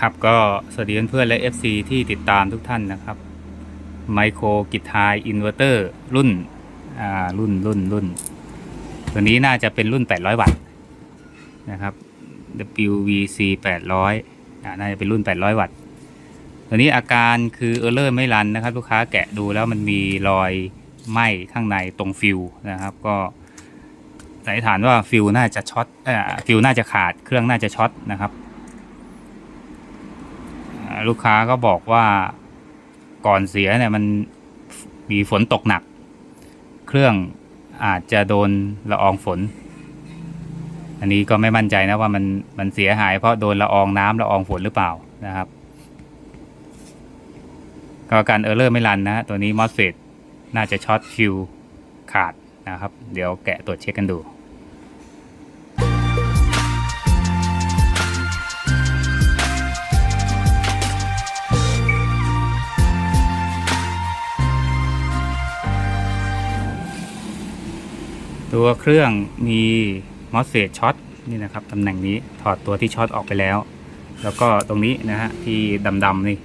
ครับก็สวัสดีเพื่อนๆและ FC ที่ติดตามทุกท่านนะครับไมโครกิทายอินเวอร์เตอร์รุ่นอ่ารุ่นรุ่นรุ่นตัวนี้น่าจะเป็นรุ่น 800 วัตต์นะครับ WVC 800อ่าน่าจะเป็นรุ่น 800 วัตต์ตัวนี้อาการคือเออร์เลอร์ไม่รันนะครับ ลูกค้าแกะดูแล้วมันมีรอยไหม้ข้างในตรงฟิวนะครับ ก็สันนิษฐานว่าฟิวน่าจะช็อตเอ่อฟิวน่าจะขาดเครื่องน่าจะช็อตนะครับ ลูกค้าก็บอกว่าก่อนเสียเนี่ยมันมีฝนตกหนัก เครื่องอาจจะโดนละอองฝน อันนี้ก็ไม่มั่นใจนะว่ามันมันเสียหายเพราะโดนละอองน้ำละอองฝนหรือเปล่านะครับ ก็การเออร์เลอร์ไม่รันนะตัวนี้มอสเฟตน่าจะช็อตฟิวขาดนะครับ เดี๋ยวแกะตรวจเช็คกันดู ตัวเครื่องมีมอสเฟตช็อตนี่นะครับตำแหน่งนี้ถอดตัวที่ช็อตออกไปแล้ว แล้วก็ตรงนี้นะฮะที่ดำๆนี่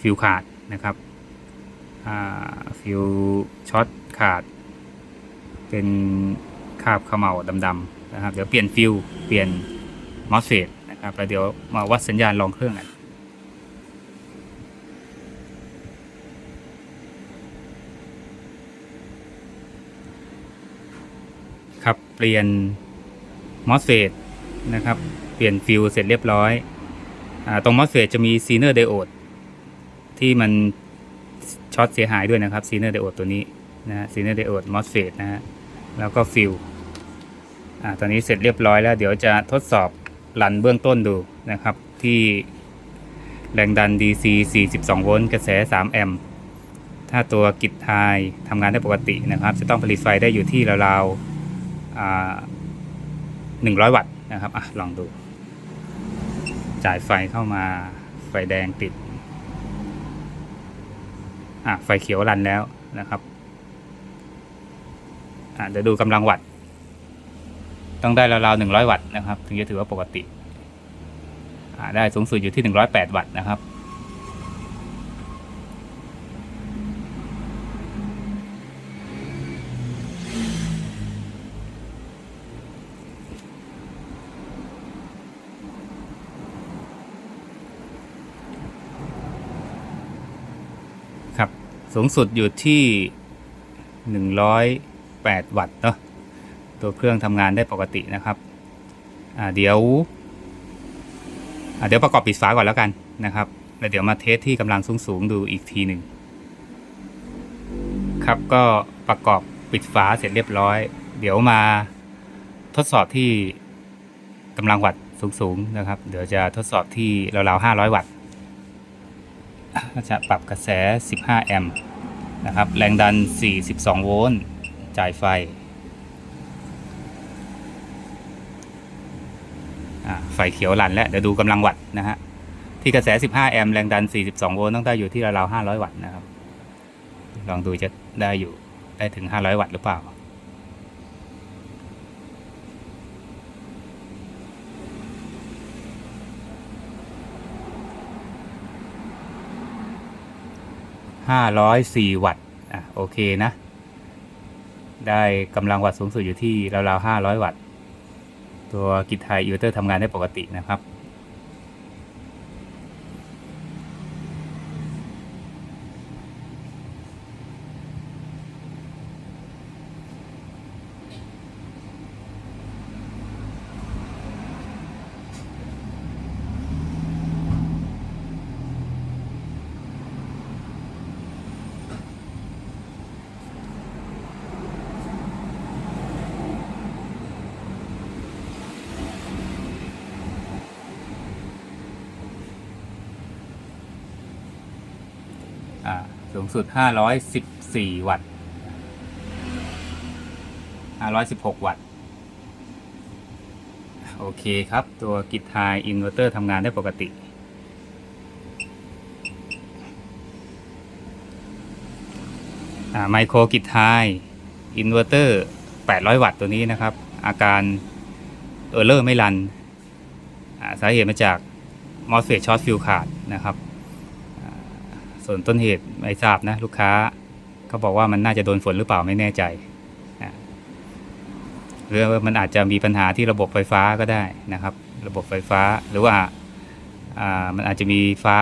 ฟิวขาดนะครับฟิวช็อตขาด เป็นคาบเขมเหลาดำๆนะครับเดี๋ยวเปลี่ยนฟิวเปลี่ยนมอสเฟตนะครับแล้วเดี๋ยวมาวัดสัญญาณลองเครื่องกัน ครับ เปลี่ยนมอสเฟตนะครับ เปลี่ยนฟิวเสร็จเรียบร้อยอตรงมอสเฟตจะมีซีเนอร์ไดโอดที่มันช็อตเสียหายด้วยนะครับซีเนอร์ไดโอดตัวนี้นะฮะซีเนอร์ไดโอดมอสเฟตนะฮะแล้วก็ฟิวอ่าตอนนี้เสร็จเรียบร้อยแล้ว เดี๋ยวจะทดสอบรันเบื้องต้นดูนะครับ ที่แรงดัน DC 42 โวลต์กระแส 3 แอมป์ถ้าตัวกิจทายทำงานได้ปกตินะครับ จะต้องผลิตไฟได้อยู่ที่ราวๆ หนึ่งร้อยวัตต์นะครับอะลองดู จ่ายไฟเข้ามาไฟแดงติดอะไฟเขียวรันแล้วนะครับอะเดี๋ยวดูกำลังวัตต์ต้องได้ราวๆหนึ่งร้อยวัตต์นะครับ ถึงจะถือว่าปกติอ่าได้สูงสุดอยู่ที่หนึ่งร้อยแปดวัตต์นะครับ ครับ สูงสุดอยู่ที่ 108 วัตต์เนาะตัวเครื่องทำงานได้ปกตินะครับอ่าเดี๋ยวอ่าเดี๋ยวประกอบปิดฝาก่อนแล้วกันนะครับแล้วเดี๋ยวมาเทสที่กำลังสูงๆดูอีกทีหนึ่งครับก็ประกอบปิดฝาเสร็จเรียบร้อย เดี๋ยวมาทดสอบที่กำลังวัตต์สูงๆนะครับ เดี๋ยวจะทดสอบที่ราวๆ500 วัตต์ ก็จะปรับกระแส 15 แอมป์นะครับ แรงดัน 42 โวลต์ จ่ายไฟ ไฟเขียวรันแล้ว เดี๋ยวดูกำลังวัตต์นะฮะ ที่กระแส 15 แอมป์ แรงดัน 42 โวลต์ ต้องได้อยู่ที่ราวๆ500 วัตต์นะครับ ลองดูจะได้อยู่ได้ถึง 500 วัตต์หรือเปล่า 504 วัตต์อะโอเคนะ ได้กำลังวัตต์สูงสุดอยู่ที่ราวๆ500 วัตต์ ตัวกิจไทยอินเวอร์เตอร์ทำงานได้ปกตินะครับ สูงสุด 514 วัตต์ 516 วัตต์ โอเคครับ ตัวกิจไทยอินเวอร์เตอร์ทำงานได้ปกติไมโครกิจไทยอินเวอร์เตอร์ 800 วัตต์ตัวนี้นะครับ อาการเออร์เลอร์ไม่รัน สาเหตุมาจากมอสเฟตช็อตฟิวขาดนะครับ ส่วนต้นเหตุไม่ทราบนะลูกค้าเขาบอกว่ามันน่าจะโดนฝนหรือเปล่าไม่แน่ใจหรือว่ามันอาจจะมีปัญหาที่ระบบไฟฟ้าก็ได้นะครับ ระบบไฟฟ้าหรือว่าอ่ามันอาจจะมีฟ้า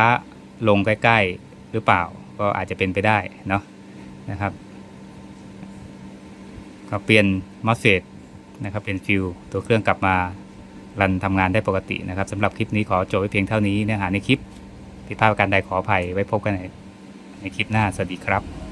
ลงใกล้ ๆ หรือเปล่าก็อาจจะเป็นไปได้เนาะนะครับก็เปลี่ยนมอสเฟตนะครับเป็นฟิวตัวเครื่องกลับมารันทำงานได้ปกตินะครับสำหรับคลิปนี้ขอจบไว้เพียงเท่านี้เนื้อหาในคลิป ผิดพลาดประการใดขออภัยไว้พบกันในในคลิปหน้าสวัสดีครับ